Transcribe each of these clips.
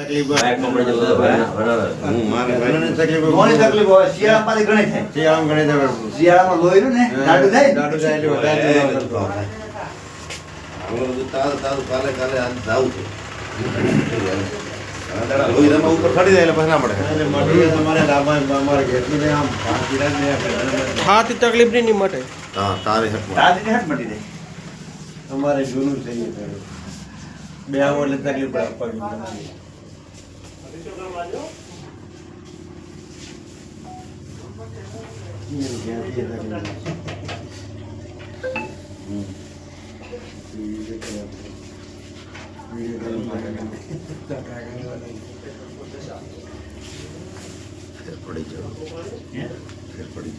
તકલીફ હું મારે ઘણાને તકલીફ તકલીફ હોય? શિયાળામાંથી ઘણી થાય. શિયાળામાં ઘણી તકલીફ શિયાળામાં લોહીનું ને જાડું થાય? ને? થાય એટલે વધારે એ તકલીફ થાય. હું બધું તારું તારું કાલે કાલે આજ જાઉં છું. ઘણા દાડા લોહી તમે ઉપર ચડી જાય એટલે પછી ના પડે. તમારે અમારે ઘેરથી ને આમ પાંચ કિલા ને આપણે હાથ તકલીફ નહીં મટે. હા તારી હકમાં તાજની હાથ મટી જાય. અમારે જૂનું થઈ ગયું. બે આવો એટલે તકલીફ પડે પગની. એમ ક્યાંથી એ તકલીફ? હમ. વીડિયો કરે આપણે. વીડિયો કરે ફેર પડી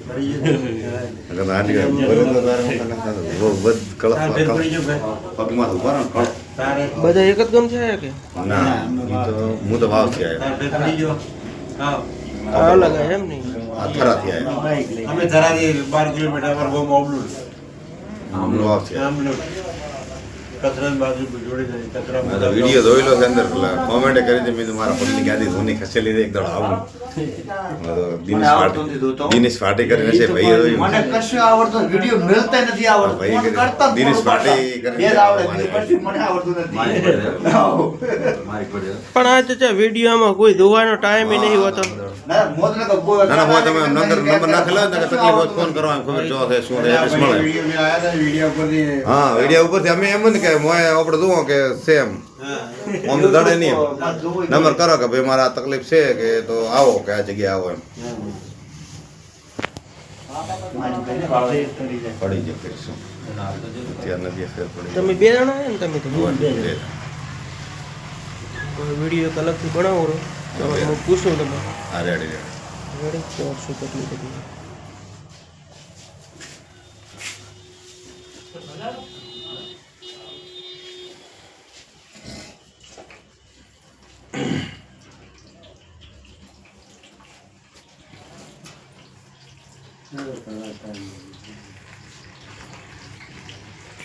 બધ એક જ ગમ છે કે ના તો હું તો વાવથી આવ્યો તાર ગયો? હા. આ અલગ એમ નહીં આ થરાથી આવ્યો અમે ધરાથી બાર કિલોમીટર પર ગોમ ઓબલું. આમલો વાવથી આવ્યો આમ લો. કચરાની બાજુ જોડે જાય. કચરા મેં વીડિયો જોયેલો છે અંદર કોમેન્ટ કરી દે મેં મારા પત્ની ગાદી ધોની ખસેલી દે એક દાડો આવું. દિનેશ આવડતું નથી ધોતો. પાટી દિનેશ પાટી કરીને છે ભાઈ જોયું. મને કશું આવડતું વીડિયો મેળતા નથી આવડતું. ભાઈ ફોન કરી- કરતા દિનેશ ફોન કરીને આવડે મારી બીજું કશું મને આવડતું મારી પડે. પણ આ ચચા વિડીયોમાં કોઈ ધોવાનો ટાઈમ નહીં હોતો. ના ને તમે નંબર નંબર નાખેલો ને તકલીફ હોય તો ફોન કરવા ખબર જો છે શું છે મળે. વીડિયો મેં આયા હતા વીડિયો પરથી હા વીડિયો ઉપરથી અમે એમ જ કે મોય આપણે જુઓ કે સેમ આમ તો દડે નહીં નંબર કરો કે ભાઈ મારે તકલીફ છે કે તો આવો કે આ જગ્યાએ આવો એમ. પડી જાય ફેર પડી તમે બે જણા ને તમે તો? વીડિયો એક અલગથી બનાવો તો હું પૂછું તમે આ રેડી રેડી રેડી શું તકલીફ હતી?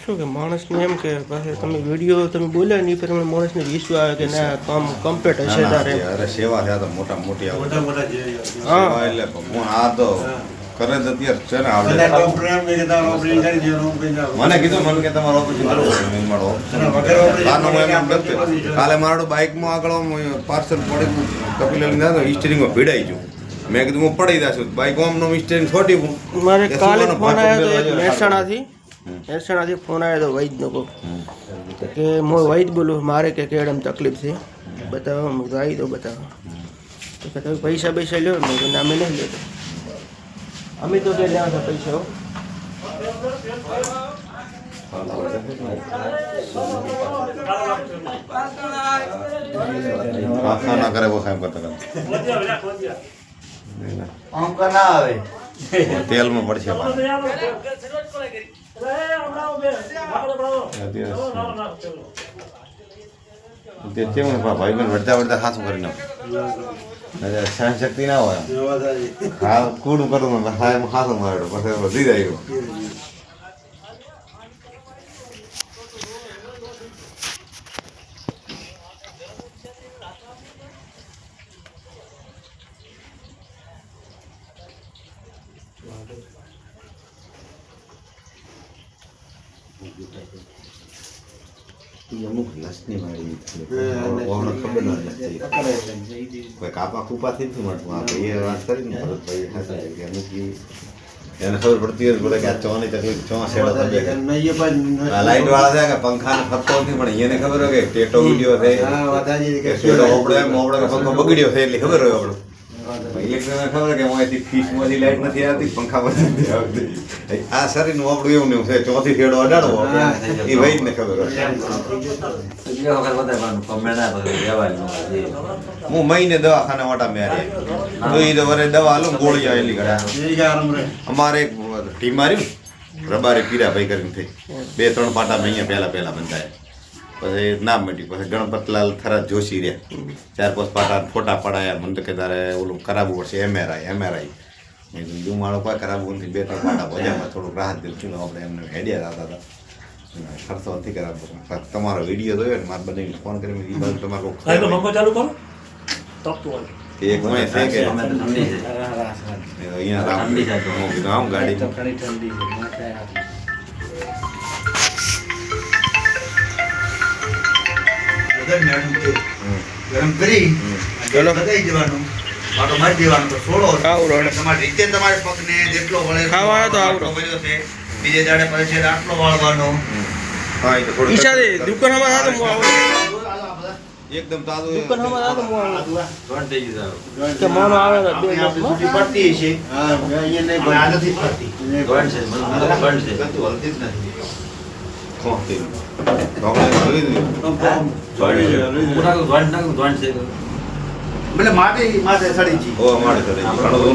શું કે માણસને એમ કે પાસે તમે વીડિયો તમે બોલ્યા નહીં પ્રમાણે માણસને વિશ્વાસ આવે કે ના કામ કમ્પ્લીટ હશે તારે. અરે સેવા થયા તો મોટા મોટી આવે. મોટા મોટા જે હા. એટલે ભગવાન આ તો કરે તો અત્યારે છે ને આવડે. ઓમ. મને કીધું મને કે તમારો ઓપરેશન કરવું મારે ઓપરેશન ના, વગર ઓપરેશન કારનો હું એમ નથી. કાલે મારું બાઇકમાં આગળ પાર્સલ પડી કપિલ લઈને સ્ટીરિંગમાં ભીડાઈ ગયું. મેં કીધું હું પડી જશું બાઇક નો સ્ટીરિંગ છોટી હું. મારે કાલે ફોન આવ્યો હતો એક મહેસાણાથી. મહેસાણાથી ફોન આવ્યો હતો વૈદનો કોક. તો કે હું વૈદ બોલું મારે કે કેડમ તકલીફ છે. બતાવો હું કીધું આવી દો બતાવો. તો કે તમે પૈસા પૈસા લ્યો મેં તો નામે નહીં લેતો. અમે તો કે લેવા હતા પૈસા ના કરે બસ કરતા અંક ના આવે. તેલમાં પડશે કેવું ને ભાઈ ભાઈ વળતા વળતા હાથું કરી નાખો. સહન શક્તિ ના હોય. હા કૂડું કરું હાથું માર્યો પછી વધી જાય અમુક લસની વાળી ખબર ન નથી કોઈ કાપા કૂપા મળતું આ ભાઈએ વાત કરી ને ભરતભાઈ હાથે કે અમુક એને ખબર પડતી હોય બોલે કે આ ચોની તકલીફ ચો એ પણ લાઈટ વાળા છે કે પંખા ને ફરતો નથી પણ એને ખબર હોય કે ટેટો વિડિયો છે કે કે ઓપડે એમ ઓપડે પંખો બગડ્યો છે એટલી ખબર હોય આપણું ઇલેક્ટ્રિક ખબર કે મોંથી ફીસમાંથી લાઈટ નથી આવતી પંખા નથી આવતી. આ શરીરનું આપણું એવું ને છે ચોથી ફેડો અડાડવો. એ ભાઈ ને ખબર હું મહિને દવાખાને વાટા મેરે. તો એ વરે દવા આલો ગોળી. આવેલી ઘડા અમારે એક ટીમ માર્યું રબારે પીરાભાઈ કરીને થઈ. બે ત્રણ પાટા અહીંયા પહેલા પહેલા બંધાયા. પછી ના મટી. પછી ગણપતલાલ થરા જોશી રહ્યા. ચાર પાંચ પાટા ફોટા પડાયા. મને તો કે તારે ઓલું કરાવવું પડશે એમઆરઆઈ એમઆરઆઈ મેં કીધું મારો કોઈ કરાવવું નથી. બે ત્રણ પાટા ભજામાં થોડુંક રાહત ને આપણે એમને હેડિયા હતા. હતા ખર્ચો નથી કરાવવો તમારો વીડિયો જોયો ને મારે બને ફોન કરી મેં કીધું, તમારે પંખો ચાલુ કરો. એક માં છે કે અહીંયા રામ ગાડી ઠંડી બધા મેડમ કે હમ. ગરમ કરી ચલો. લગાઈ દેવાનું. માટો મારી દેવાનું તો છોડો. તમારી રીતે તમારે પગને જેટલો વળે ખાવાનો તો આવડો. વળ્યો છે. બીજે દાડે પછી છે આટલો વાળવાનો. હા એ તો થોડું ઈશાદે દુકાનમાં હું આવું. એકદમ તાજું દુકાનમાં હું આવું. ત્રણ થઈ ગયું સારું. કે મોનો આવે તો બે છૂટી પડતી છે હા, અહીંયા નહીં અને પડતી. ત્રણ છે મને ત્રણ છે. ગતું હલતી જ નથી. નાખું ત્રણ છે એટલે માટી માથે સડી ઓ